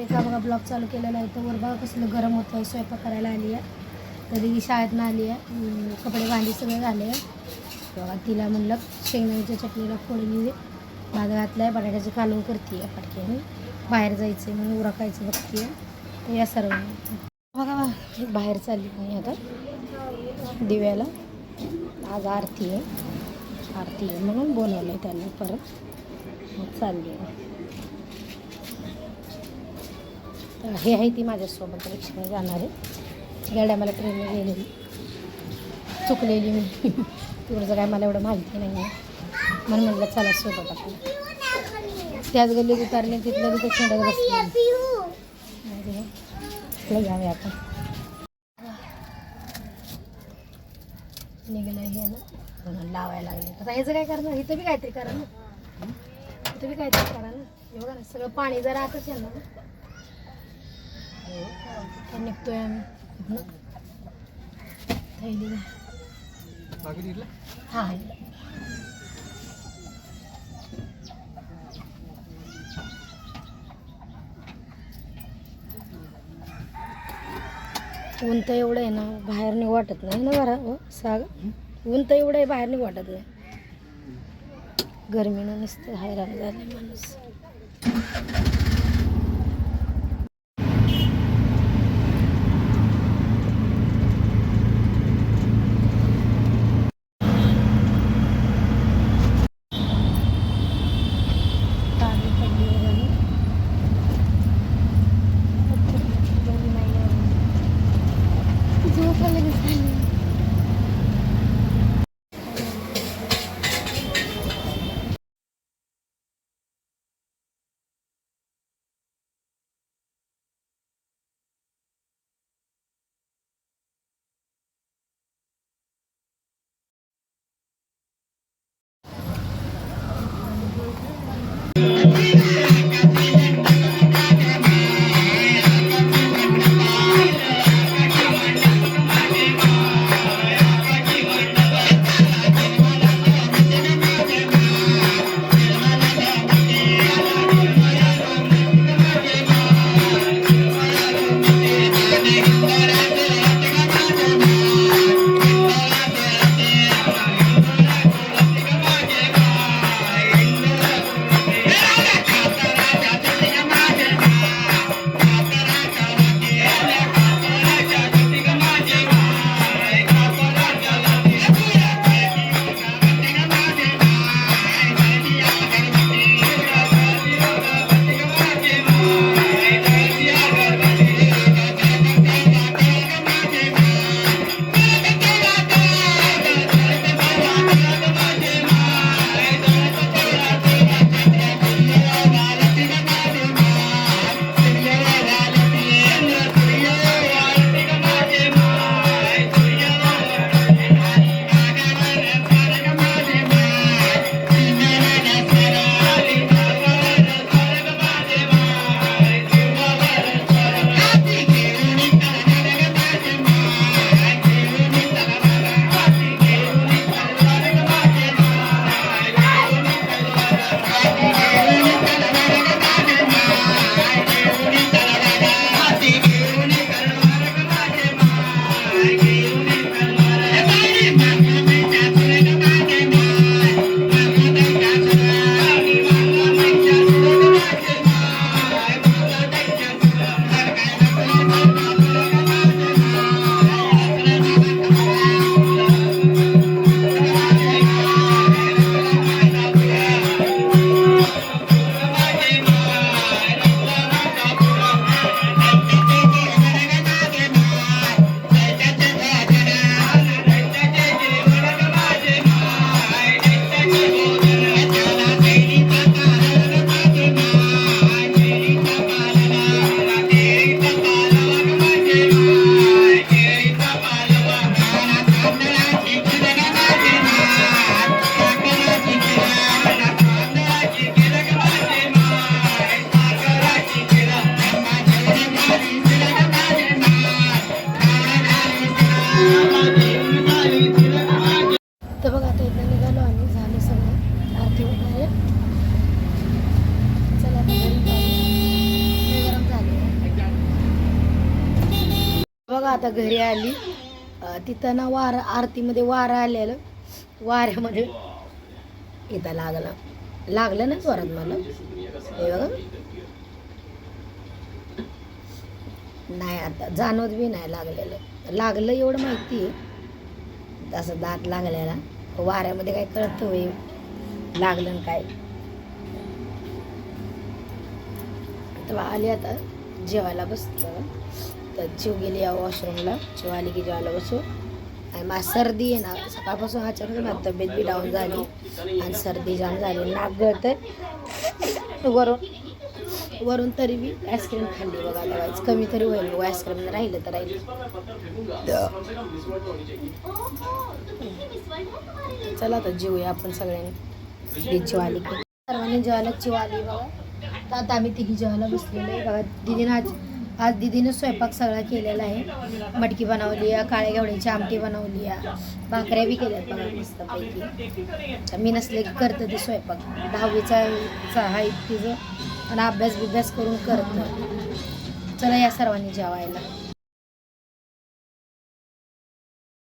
एका बघा ब्लॉग चालू केलेला आहे. तर वर बघा कसलं गरम होतं आहे स्वयंपाक करायला आली आहे. तरी शाळेतनं आली आहे. कपडे भांडी सगळे झाले आहे. बघा तिला म्हणलं शेंगदाण्याच्या चटणीला फोडणी दे. भात घातला आहे बटाट्याचं कालवून करते आहे पटक्याने बाहेर जायचं आहे म्हणून उरकायचं बघते तर या सर्व. बघा बाहेर चालली मी आता. दिव्याला. आज आरती आहे. आरती आहे म्हणून बोलवलं आहे त्यांनी परत. मग चालली आहे. तर हे आहे ती माझ्यासोबत रिक्षाने जाणार. आहे गाड्या मला ट्रेनने गेलेली. चुकलेली मी. तेवढं काय मला एवढं माहिती नाही आहे म्हणून म्हटलं चला सोबत आपण. त्याच गल्लीत उतरले तिथलं तिथे खेळत बसले. तिला घ्यावे आपण निघलं हे ना. म्हणून लावायला लागले. आता ह्याचं काय करणार? इथं बी काहीतरी करा ना. इथं बी काहीतरी करा ना. एवढं ना सगळं पाणी जरा आताच येणार ना. निघतोय आम्ही. थैली हा. ऊन तर एवढं आहे ना बाहेर नाही वाटत नाही ना घरा हो साग? ऊन तर एवढं आहे बाहेर नाही वाटत नाही गरमीनं नुसतं हैराण झाले माणूस. बघा आता घरी आली. तिथं ना वार आरतीमध्ये वारं आलेलं. वाऱ्यामध्ये इथं लागला. लागलं ना स्वरात मला. हे बघा. नाही आता जाणवत बी नाही लागलेलं. लागलं एवढं माहिती आहे. तसं दात लागलेला. वाऱ्यामध्ये काय कळत होय लागलं काय. तेव्हा आली आता जेवायला बसतं तर चिव गेली या वॉशरूमला चिव आली की जेवायला बसू. आणि मला सर्दी आहे ना सकाळपासून अचानक माझी तब्येत बी डाऊन झाली. आणि सर्दी जाम झाली. नाक गळतं वरून वरून तरी बी आईस्क्रीम खाल्ली बघा तेव्हाच कमी तरी होईल. बघा आईस्क्रीम राहिलं तर राहिलं. चला आता जेवूया आपण सगळ्यांनी. ती जेवाली की. सर्वांनी जेवायला आली बघा. तर आता आम्ही तिघी जेवायला बसलेलो आहे. बघा दिदीनं आज दिदीनं स्वयंपाक सगळा केलेला आहे. मटकी बनवली आहे काळ्या घेवड्याची आमटी बनवली आहे. भाकऱ्या बी केल्यात बघा मस्तपैकी. मी नसले की करतं ते स्वयंपाक. दहावीचा हा आहे तिचं. आणि अभ्यास बिभ्यास करून करतं. चला या सर्वांनी जेवायला.